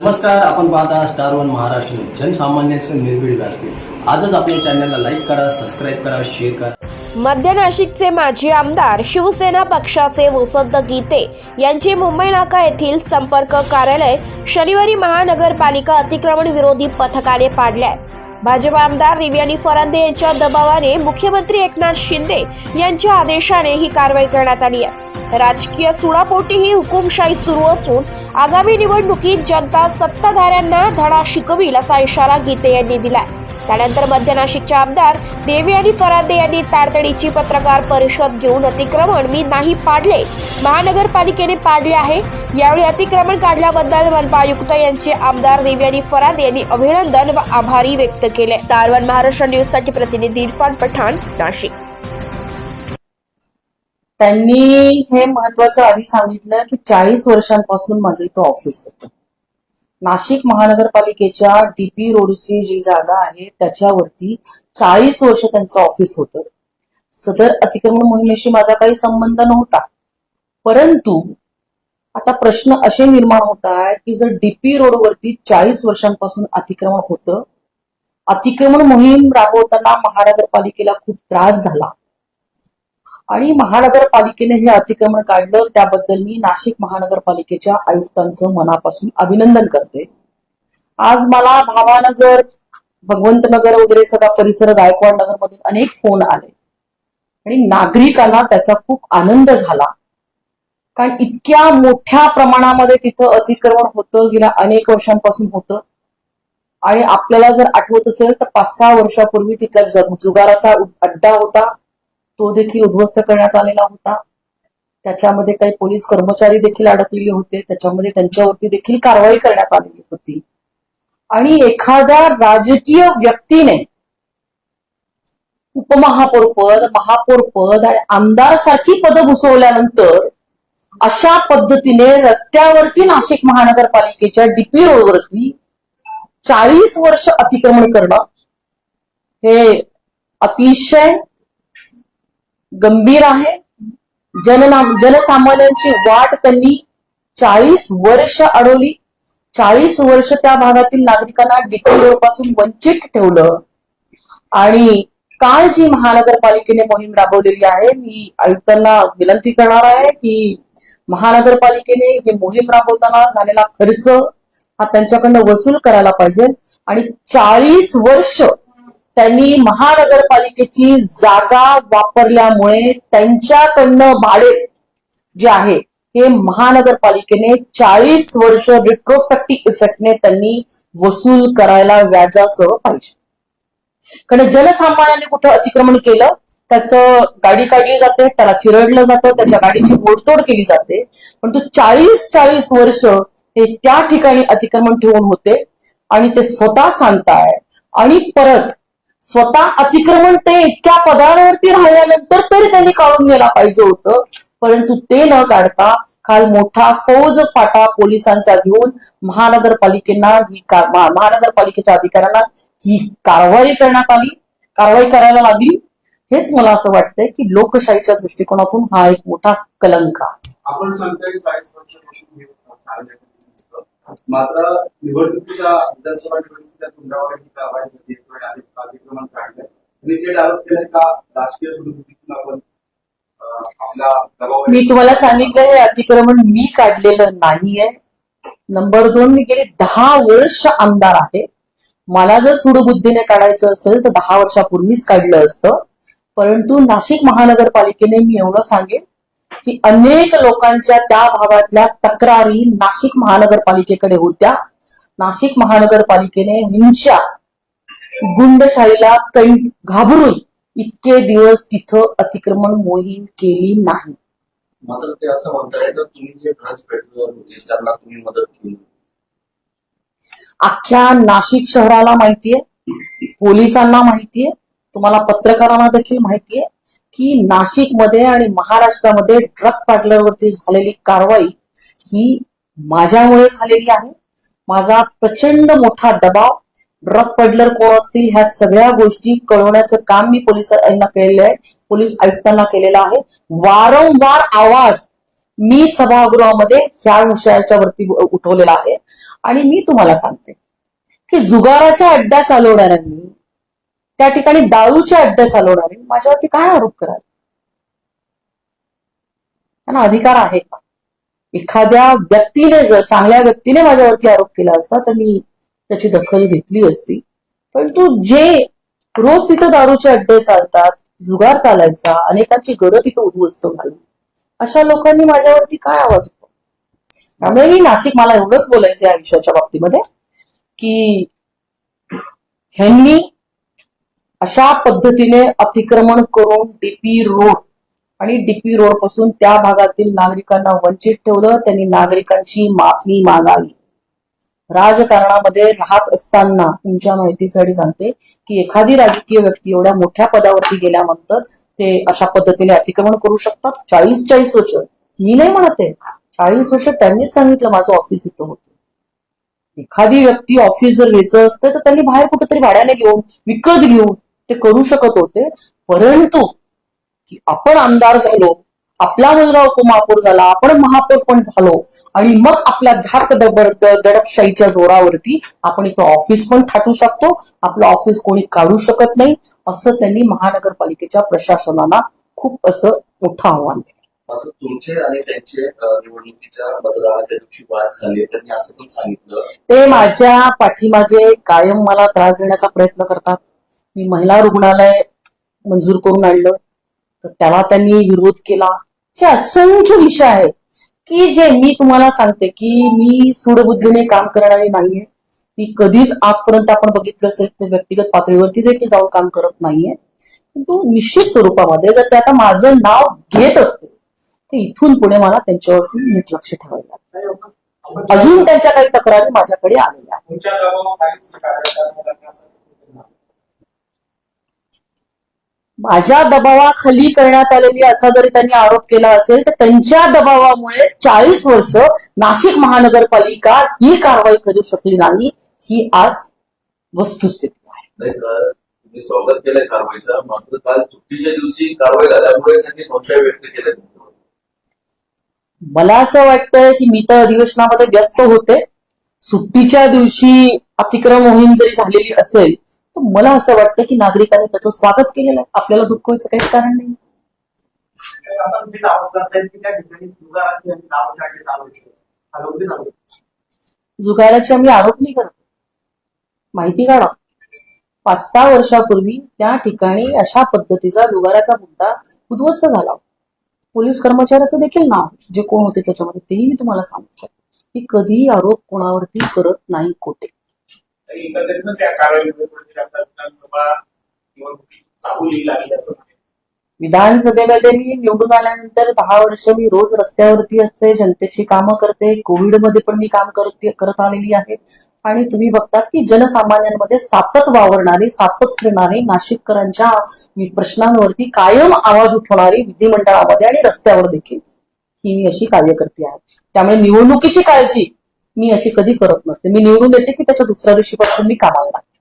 नमस्कार आपण पाहता स्टार वन महाराष्ट्र जनसामान्यांचं निर्भीड व्यासपीठ. आजच आपल्या चॅनलला लाईक करा सबस्क्राईब करा शेअर करा. मध्य नाशिकचे माजी आमदार शिवसेना पक्षाचे वसंत गीते यांचे मुंबई नाका येथील संपर्क कार्यालय शनिवारी महानगरपालिका अतिक्रमण विरोधी पथकाने पाडले आहे भाजप आमदार रिव्यानी फरांदे यांच्या दबावाने मुख्यमंत्री एकनाथ शिंदे यांच्या आदेशाने ही कारवाई करण्यात आली आहे. राजकीय सुडापोटी ही हुकुमशाही सुरू असून आगामी निवडणुकीत जनता सत्ताधाऱ्यांना धडा शिकवील असा इशारा गीते यांनी दिलाय. त्यानंतर मध्य नाशिकचे आमदार देवी आणि फरांदे यांनी तारतडीची पत्रकार परिषद घेऊन अतिक्रमण मी नाही पाडले महानगरपालिकेने पाडले आहे. यावेळी अतिक्रमण काढल्याबद्दल मनपा आयुक्त यांचे आमदार देवी आणि फरांदे यांनी अभिनंदन व आभारी व्यक्त केले. स्टार वन महाराष्ट्र न्यूजसाठी प्रतिनिधी इरफान पठाण नाशिक. त्यांनी हे महत्वाचं आधी सांगितलं की चाळीस वर्षांपासून माझं इथं ऑफिस होतं. नाशिक महानगरपालिकेच्या डीपी रोडची जी जागा आहे त्याच्यावरती चाळीस वर्ष त्यांचं ऑफिस होतं. सदर अतिक्रमण मोहिमेशी माझा काही संबंध नव्हता. परंतु आता प्रश्न असे निर्माण होत आहेत की जर डीपी रोडवरती चाळीस वर्षांपासून अतिक्रमण होतं अतिक्रमण मोहीम राबवताना महानगरपालिकेला खूप त्रास झाला. आणि महानगरपालिकेने हे अतिक्रमण काढलं. त्याबद्दल मी नाशिक महानगरपालिकेच्या आयुक्तांचं मनापासून अभिनंदन करते. आज मला भावानगर भगवंतनगर वगैरे सगळा परिसर गायकवाड नगर मधून अनेक फोन आले. आणि नागरिकांना त्याचा खूप आनंद झाला. कारण इतक्या मोठ्या प्रमाणामध्ये तिथं अतिक्रमण होतं गेल्या अनेक वर्षांपासून होतं. आणि आपल्याला जर आठवत असेल तर पाच सहा वर्षापूर्वी तिथला जुगाराचा अड्डा होता. तो देखील उद्ध्वस्त करण्यात आलेला होता. त्याच्यामध्ये काही पोलीस कर्मचारी देखील अडकलेले होते. त्याच्यामध्ये त्यांच्यावरती देखील कारवाई करण्यात आलेली होती. आणि एखाद्या राजकीय व्यक्तीने उपमहापौर पद महापौर पद आणि आमदार सारखी पदं घुसवल्यानंतर अशा पद्धतीने रस्त्यावरती नाशिक महानगरपालिकेच्या डीपी रोडवरती चाळीस वर्ष अतिक्रमण करणं हे अतिशय गंभीर आहे. जननाम जनसामान्यांची वाट त्यांनी चाळीस वर्ष अडवली. चाळीस वर्ष त्या भागातील नागरिकांना डीपी पासून वंचित ठेवलं. आणि काल जी महानगरपालिकेने मोहीम राबवलेली आहे मी आयुक्तांना विनंती करणार आहे की महानगरपालिकेने ही मोहीम राबवताना झालेला खर्च हा त्यांच्याकडनं वसूल करायला पाहिजे. आणि चाळीस वर्ष त्यांनी महानगरपालिकेची जागा वापरल्यामुळे त्यांच्याकडनं भाडे जे आहे हे महानगरपालिकेने चाळीस वर्ष रिट्रोस्पेक्टिव्ह इफेक्टने त्यांनी वसूल करायला व्याजासह पाहिजे. कारण जनसामान्याने कुठं अतिक्रमण केलं त्याचं गाडी काढली जाते त्याला चिरडलं जातं त्याच्या गाडीची मोडतोड केली जाते. पण तो चाळीस चाळीस वर्ष हे त्या ठिकाणी अतिक्रमण ठेवून होते आणि ते स्वतः सांगताय आणि परत स्वतः अतिक्रमण ते इतक्या पदावरती राहिल्यानंतर तरी त्यांनी काढून गेला पाहिजे होतं. परंतु ते न काढता काल मोठा फौज फाटा पोलिसांचा घेऊन महानगरपालिकेना ही महानगरपालिकेच्या अधिकाऱ्यांना ही कारवाई करण्यात आली. कारवाई करायला लागली. हेच मला असं वाटतंय की लोकशाहीच्या दृष्टिकोनातून हा एक मोठा कलंक आपण मात्र निवडणुकीच्या विधानसभा निवडणुकीच्या तुमच्यावर ही कारवाई झाली आहे आणि आणि ते डायरेक्ट का? राजकीय सुरक्षितून आपण मी तुम्हाला सांगितलं हे अतिक्रमण मी काढलेलं नाहीये. नंबर दोन मी गेले दहा वर्ष आमदार आहे. मला जर सुडबुद्धीने काढायचं असेल तर दहा वर्षापूर्वीच काढलं असतं. परंतु नाशिक महानगरपालिकेने मी एवढं सांगेन की अनेक लोकांच्या त्या भागातल्या तक्रारी नाशिक महानगरपालिकेकडे होत्या. नाशिक महानगरपालिकेने हिंसा गुंडशाहीला कै- घाबरून इतके दिवस तिथं अतिक्रमण मोहीम केली नाही. मात्र ते असं म्हणताय तर तुम्ही जे ड्रग्ज पेट्रोल होते त्यांना तुम्ही मदत केली. अख्ख्या नाशिक शहराला माहितीये पोलिसांना माहितीये तुम्हाला पत्रकारांना देखील माहितीये की नाशिकमध्ये आणि महाराष्ट्रामध्ये ड्रग पॅडलरवरती झालेली कारवाई ही माझ्यामुळे झालेली आहे. माझा प्रचंड मोठा दबाव ड्रग पेडलर कोण असतील ह्या सगळ्या गोष्टी कळवण्याचं काम मी पोलिसांना केलेलं आहे. पोलीस आयुक्तांना केलेलं आहे. वारंवार आवाज मी सभागृहामध्ये ह्या विषयाच्या वरती उठवलेला आहे. आणि मी तुम्हाला सांगते की जुगाराच्या अड्ड्या चालवणाऱ्यांनी त्या ठिकाणी दारूच्या अड्ड्या चालवणाऱ्यांनी माझ्यावरती काय आरोप कराल त्यांना अधिकार आहे का? एखाद्या व्यक्तीने जर चांगल्या व्यक्तीने माझ्यावरती आरोप केला असता तर मी त्याची दखल घेतली असती. परंतु जे रोज तिथं दारूचे अड्डे चालतात जुगार चालायचा अनेकांची गरज तिथं उद्ध्वस्त झाली अशा लोकांनी माझ्यावरती काय आवाज उठवला? त्यामुळे मी नाशिक मला एवढंच बोलायचं या विषयाच्या बाबतीमध्ये की ह्यांनी अशा पद्धतीने अतिक्रमण करून डीपी रोड आणि डीपी रोडपासून त्या भागातील नागरिकांना वंचित ठेवलं त्यांनी नागरिकांची माफी मागावी. राजकारणामध्ये राहत असताना तुमच्या माहितीसाठी सांगते की एखादी राजकीय व्यक्ती एवढ्या मोठ्या पदावरती गेल्यानंतर ते अशा पद्धतीने अतिक्रमण करू शकतात. चाळीस चाळीस वर्ष. मी नाही म्हणत आहे. चाळीस वर्ष त्यांनीच सांगितलं माझं ऑफिस इथं होतं. एखादी व्यक्ती ऑफिस जर घ्यायचं असतं तर त्यांनी बाहेर कुठेतरी भाड्याने घेऊन विकत घेऊन ते करू शकत होते. परंतु की आपण आमदार झालो आपला मुलगा उपमहापौर झाला आपण महापौर पण झालो आणि मग आपल्या धाक दबड दडपशाहीच्या जोरावरती आपण इथं ऑफिस पण थाटू शकतो. आपलं ऑफिस कोणी काढू शकत नाही. असं त्यांनी महानगरपालिकेच्या प्रशासनाला खूप असं मोठं आव्हान दिलं. मात्र तुमचे आणि त्यांचे निवडणुकीच्या मतदानाच्या दिवशी वाद झाले त्यांनी असं पण सांगितलं. ते माझ्या पाठीमागे कायम मला त्रास देण्याचा प्रयत्न करतात. मी महिला रुग्णालय मंजूर करून आणलं. तर त्याला त्यांनी विरोध केला असे असंख्य विषय आहेत की जे मी तुम्हाला सांगते की मी सूडबुद्धीने काम करणारी नाहीये मी कधीच आजपर्यंत आपण बघितलं असेल तर व्यक्तिगत पातळीवरती देखील जाऊन काम करत नाहीये परंतु निश्चित स्वरूपामध्ये जर ते आता माझं नाव घेत असते तर इथून पुढे मला त्यांच्यावरती नीट लक्ष ठेवायला लागेल. अजून त्यांच्या काही तक्रारी माझ्याकडे आलेल्या आहेत. तुमच्या गावात काही माझ्या दबावाखाली करण्यात आलेली असा जरी त्यांनी आरोप केला असेल तर त्यांच्या दबावामुळे चाळीस वर्ष नाशिक महानगरपालिका ही कारवाई करू शकली नाही ही आज वस्तुस्थिती आहे. स्वागत केलंय कारवाईचं. मात्र काल सुट्टीच्या दिवशी कारवाई झाल्यामुळे त्यांनी संशय व्यक्त केले. मला असं वाटतंय की मी तर अधिवेशनामध्ये व्यस्त होते. सुट्टीच्या दिवशी अतिक्रम मोहीम जरी झालेली असेल तर मला असं वाटतं की नागरिकांनी त्याचं स्वागत केलेलं आहे. आपल्याला दुःख व्हायचं काहीच कारण नाही. जुगाराची जुगाराचे आम्ही आरोप नाही करत. माहिती काढा. पाच सहा वर्षापूर्वी त्या ठिकाणी अशा पद्धतीचा जुगाराचा मुद्दा उद्ध्वस्त झाला. पोलीस कर्मचाऱ्याचं देखील नाव जे कोण होते त्याच्यामध्ये तेही मी तुम्हाला सांगू शकते. मी कधीही आरोप कोणावरती करत नाही खोटे. एकंदरीतच या कारवाईमध्ये थोडी विधानसभा लागली असं विधानसभेमध्ये मी निवडून आल्यानंतर दहा वर्ष मी रोज रस्त्यावरती असते जनतेची कामं करते कोविडमध्ये पण मी काम करते करत आलेली आहे. आणि तुम्ही बघतात की जनसामान्यांमध्ये सातत वावरणारी सातत फिरणारी नाशिककरांच्या प्रश्नांवरती कायम आवाज उठवणारी विधिमंडळामध्ये आणि रस्त्यावर देखील ही मी अशी कार्यकर्ती आहे. त्यामुळे निवडणुकीची काळजी मी अशी कधी करत नसते. मी निवडून येते की त्याच्या दुसऱ्या दिवशीपासून मी कामाला लागते.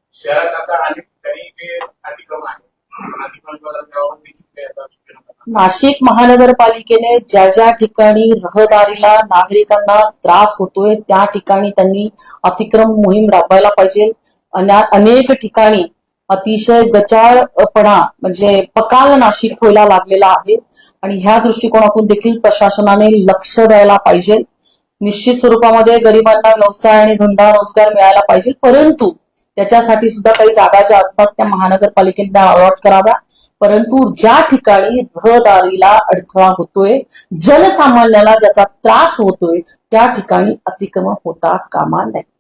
नाशिक महानगरपालिकेने ज्या ज्या ठिकाणी रहदारीला नागरिकांना त्रास होतोय त्या ठिकाणी त्यांनी अतिक्रम मोहीम राबवायला पाहिजे. अना- अनेक ठिकाणी अतिशय गचाळपणा म्हणजे पकाल नाशिक व्हायला लागलेला आहे. आणि ह्या दृष्टिकोनातून देखील प्रशासनाने लक्ष द्यायला पाहिजे. निश्चित स्वरूपामध्ये गरिबांना व्यवसाय आणि धंदा रोजगार मिळायला पाहिजे. परंतु त्याच्यासाठी सुद्धा काही जागा ज्या असतात त्या महानगरपालिकेने अलॉट कराव्या. परंतु ज्या ठिकाणी रहदारीला अडथळा होतोय जनसामान्याला ज्याचा त्रास होतोय त्या ठिकाणी अतिक्रमण होता कामा नये.